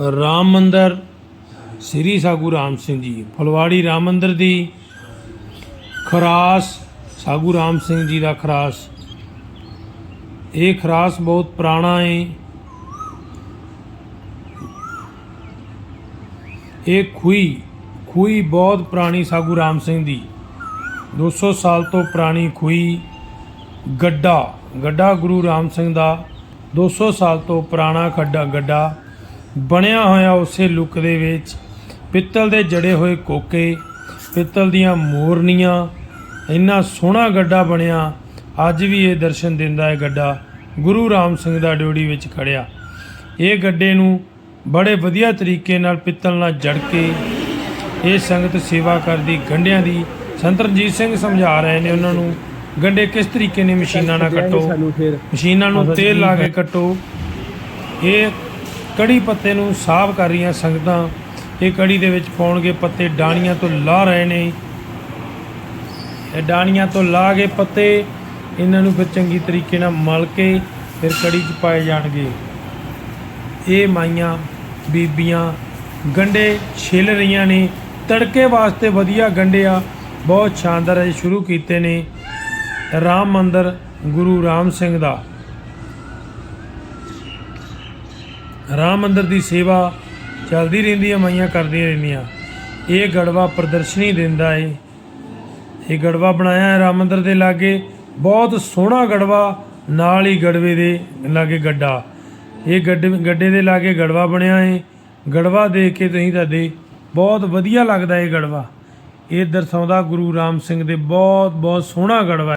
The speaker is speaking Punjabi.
ਰਾਮ ਮੰਦਰ, ਸ੍ਰੀ ਸਾਗੂ ਰਾਮ ਸਿੰਘ ਜੀ, ਫਲਵਾੜੀ ਰਾਮ ਮੰਦਰ ਦੀ ਖਰਾਸ, ਸਾਗੂ ਰਾਮ ਸਿੰਘ ਜੀ ਦਾ ਖਰਾਸ। ਇਹ ਖਰਾਸ ਬਹੁਤ ਪੁਰਾਣਾ ਹੈ ਇਹ ਖੂਈ ਖੂਈ ਬਹੁਤ ਪੁਰਾਣੀ ਸਾਗੂ ਰਾਮ ਸਿੰਘ ਦੀ। 200 ਸਾਲ ਤੋਂ ਪੁਰਾਣੀ ਖੂਈ ਗੱਡਾ ਗੱਡਾ ਗੁਰੂ ਰਾਮ ਸਿੰਘ ਦਾ। 200 ਸਾਲ ਤੋਂ ਪੁਰਾਣਾ ਖੱਡਾ ਗੱਡਾ। ਬਣਿਆ ਹੋਇਆ ਉਸੇ ਲੁੱਕ ਦੇ ਵਿੱਚ। ਪਿੱਤਲ ਦੇ ਜੜੇ ਹੋਏ ਕੋਕੇ ਪਿੱਤਲ ਦੀਆਂ ਮੋਰਨੀਆਂ ਇੰਨਾ ਸੋਹਣਾ ਗੱਡਾ ਬਣਿਆ। ਅੱਜ ਵੀ ਇਹ ਦਰਸ਼ਨ ਦਿੰਦਾ ਹੈ ਗੱਡਾ ਗੁਰੂ ਰਾਮ ਸਿੰਘ ਦਾ ਡਿਓੜੀ ਵਿੱਚ ਖੜਿਆ। ਇਹ ਗੱਡੇ ਨੂੰ ਬੜੇ ਵਧੀਆ ਤਰੀਕੇ ਨਾਲ ਪਿੱਤਲ ਨਾਲ ਜੜ ਕੇ ਇਹ ਸੰਗਤ ਸੇਵਾ ਕਰਦੀ ਗੰਢਿਆਂ ਦੀ। ਸੰਤ ਰਣਜੀਤ ਸਿੰਘ ਸਮਝਾ ਰਹੇ ਨੇ ਉਹਨਾਂ ਨੂੰ ਗੰਢੇ ਕਿਸ ਤਰੀਕੇ ਨੇ ਮਸ਼ੀਨਾਂ ਨਾਲ ਕੱਟੋ? ਮਸ਼ੀਨਾਂ ਨੂੰ ਤੇਲ ਲਾ ਕੇ ਕੱਟੋ। ਇਹ ਕੜੀ ਪੱਤੇ ਨੂੰ ਸਾਫ਼ ਕਰ ਰਹੀਆਂ ਸੰਗਤਾਂ। ਇਹ ਕੜੀ ਦੇ ਵਿੱਚ ਪਾਉਣਗੇ ਪੱਤੇ ਡਾਣੀਆਂ ਤੋਂ ਲਾ ਰਹੇ ਨੇ। ਇਹ ਡਾਣੀਆਂ ਤੋਂ ਲਾ ਕੇ ਪੱਤੇ, ਇਹਨਾਂ ਨੂੰ ਫਿਰ ਚੰਗੀ ਤਰੀਕੇ ਨਾਲ ਮਲ ਕੇ ਫਿਰ ਕੜੀ 'ਚ ਪਾਏ ਜਾਣਗੇ। ਇਹ ਮਾਈਆਂ, ਬੀਬੀਆਂ, ਗੰਡੇ ਛਿੱਲ ਰਹੀਆਂ ਨੇ। ਤੜਕੇ ਵਾਸਤੇ ਵਧੀਆ ਗੰਡੇ ਆ, ਬਹੁਤ ਸ਼ਾਨਦਾਰ ਅਜੇ ਸ਼ੁਰੂ ਕੀਤੇ ਨੇ। ਰਾਮ ਮੰਦਰ ਗੁਰੂ ਰਾਮ ਸਿੰਘ ਦਾ। ਰਾਮ ਮੰਦਰ ਦੀ ਸੇਵਾ ਚੱਲਦੀ ਰਹਿੰਦੀ ਹੈ ਮਾਈਆਂ ਕਰਦੀਆਂ ਰਹਿੰਦੀਆਂ। ਇਹ ਗੜਵਾ ਪ੍ਰਦਰਸ਼ਨੀ ਦਿੰਦਾ ਏ। ਇਹ ਗੜਵਾ ਬਣਾਇਆ ਹੈ ਰਾਮ ਮੰਦਰ ਦੇ ਲਾਗੇ। ਬਹੁਤ ਸੋਹਣਾ ਗੜਵਾ, ਨਾਲ ਹੀ ਗੜਵੇ ਦੇ ਲਾਗੇ ਗੱਡਾ। ਇਹ ਗੱਡੇ ਗੱਡੇ ਦੇ ਲਾਗੇ ਗੜਵਾ ਬਣਿਆ ਏ। ਗੜਵਾ ਦੇਖ ਕੇ ਤੁਸੀਂ ਤੁਹਾਡੇ ਬਹੁਤ ਵਧੀਆ ਲੱਗਦਾ ਇਹ ਗੜਵਾ। ਇਹ ਦਰਸਾਉਂਦਾ ਗੁਰੂ ਰਾਮ ਸਿੰਘ ਦੇ ਬਹੁਤ ਬਹੁਤ ਸੋਹਣਾ ਗੜਵਾ